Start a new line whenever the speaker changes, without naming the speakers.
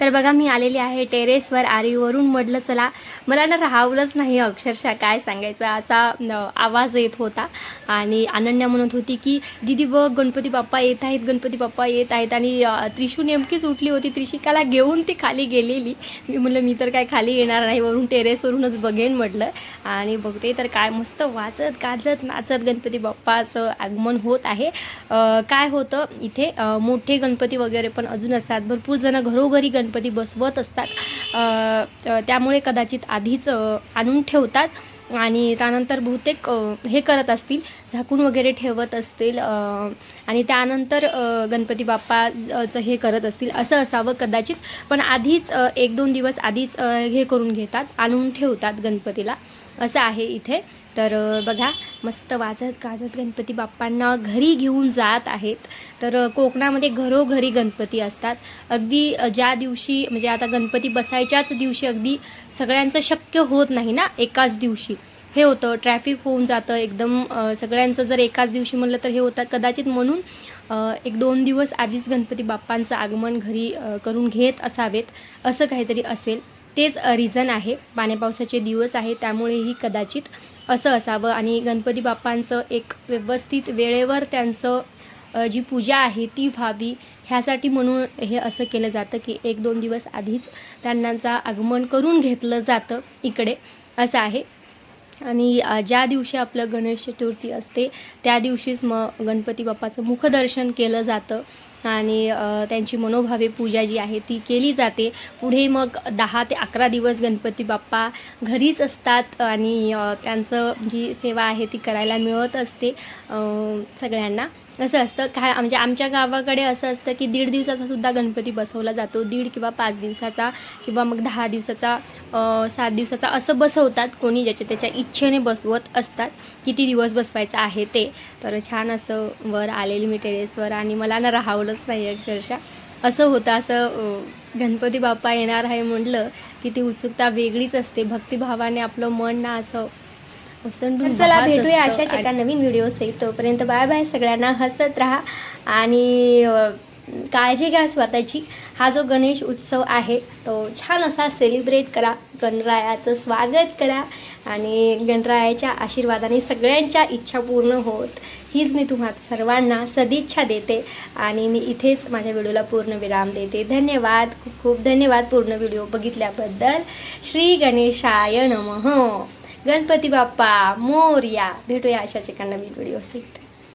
तर बघा मी आलेली आहे टेरेसवर आरीवरून म्हटलं चला मला ना राहावलंच नाही अक्षरशः काय सांगायचं? असा आवाज येत होता. आणि अनन्या म्हणत होती की दीदी बघ गणपती बाप्पा येत आहेत गणपती बाप्पा येत आहेत. आणि त्रिशू नेमकीच उठली होती त्रिशिकाला घेऊन ती खाली गेलेली. मी म्हणलं मी तर काय खाली येणार नाही वरून टेरेसवरूनच बघेन म्हटलं. आणि बघते तर काय मस्त वाचत गाजत नाचत गणपती बाप्पाचं आगमन होत आहे. काय होतं इथे मोठे गणपती वगैरे पण अजून असतात. भरपूर जण घरोघरी गणपती गणपती बसवत असतात. त्यामुळे कदाचित आधीच आणून ठेवतात आणि त्यानंतर बहुतेक हे करत असतील झाकून वगैरे ठेवत असतील आणि त्यानंतर गणपती बाप्पाचं हे करत असतील असं असावं कदाचित. पण आधीच एक दोन दिवस आधीच हे करून घेतात आणून ठेवतात गणपतीला. असं आहे इथे. तर बघा मस्त वाजत गाजत गणपती बाप्पांना घरी घेऊन जात आहेत. तर कोकणामध्ये घरोघरी गणपती असतात. अगदी ज्या दिवशी म्हणजे आता गणपती बसायच्याच दिवशी अगदी सगळ्यांचं शक्य होत नाही ना एकाच दिवशी. हे होतं ट्रॅफिक होऊन जातं एकदम सगळ्यांचं जर एकाच दिवशी म्हणलं तर हे होतं. कदाचित म्हणून एक दोन दिवस आधीच गणपती बाप्पांचं आगमन घरी करून घेत असावेत असं काहीतरी असेल. तेच रिझन आहे. पाण्यापावसाचे दिवस आहे त्यामुळेही कदाचित असं असावं. आणि गणपती बाप्पांचं एक व्यवस्थित वेळेवर त्यांचं जी पूजा आहे ती व्हावी ह्यासाठी म्हणून हे असं केलं जातं की एक दोन दिवस आधीच त्यांनाचा आगमन करून घेतलं जातं इकडे. असं आहे. आणि ज्या दिवशी आपलं गणेश चतुर्थी असते त्या दिवशीच मग गणपती बाप्पाचं मुखदर्शन केलं जातं. आणि त्यांची मनोभावे पूजा जी आहे ती केली जाते. पुढे मग दहा ते अकरा दिवस गणपती बाप्पा घरीच असतात आणि त्यांचं जी सेवा आहे ती करायला मिळत असते सगळ्यांना. असं असतं. काय म्हणजे आमच्या गावाकडे असं असतं की दीड दिवसाचा सुद्धा गणपती बसवला जातो. दीड किंवा पाच दिवसाचा किंवा मग दहा दिवसाचा सात दिवसाचा असं बसवतात कोणी ज्याच्या त्याच्या इच्छेने बसवत असतात किती दिवस बसवायचं आहे ते. तर छान असं वर आलेली मी टेरेसवर आणि मला ना राहावलंच नाही अक्षरशः. असं होतं असं गणपती बाप्पा येणार आहे म्हटलं की ती उत्सुकता वेगळीच असते. भक्तिभावाने आपलं मन ना असं
चला, भेटूया. अशाच एका नवीन व्हिडिओ सहित तोपर्यंत बाय बाय. सगळ्यांना हसत राहा. आणि काळजी घ्या स्वतःची. हा जो गणेश उत्सव आहे तो छान असा सेलिब्रेट करा. गणरायाचं स्वागत करा. आणि गणरायाच्या आशीर्वादाने सगळ्यांच्या इच्छा पूर्ण होत. हीच मी तुम्हा सर्वांना सदिच्छा देते. आणि मी इथेच माझ्या व्हिडिओला पूर्ण विराम देते. धन्यवाद. खूप खूप धन्यवाद पूर्ण व्हिडिओ बघितल्याबद्दल. श्री गणेशाय नमः. गणपती बाप्पा मोर्या. भेटूया अशाच एका नवीन व्हिडिओ सहित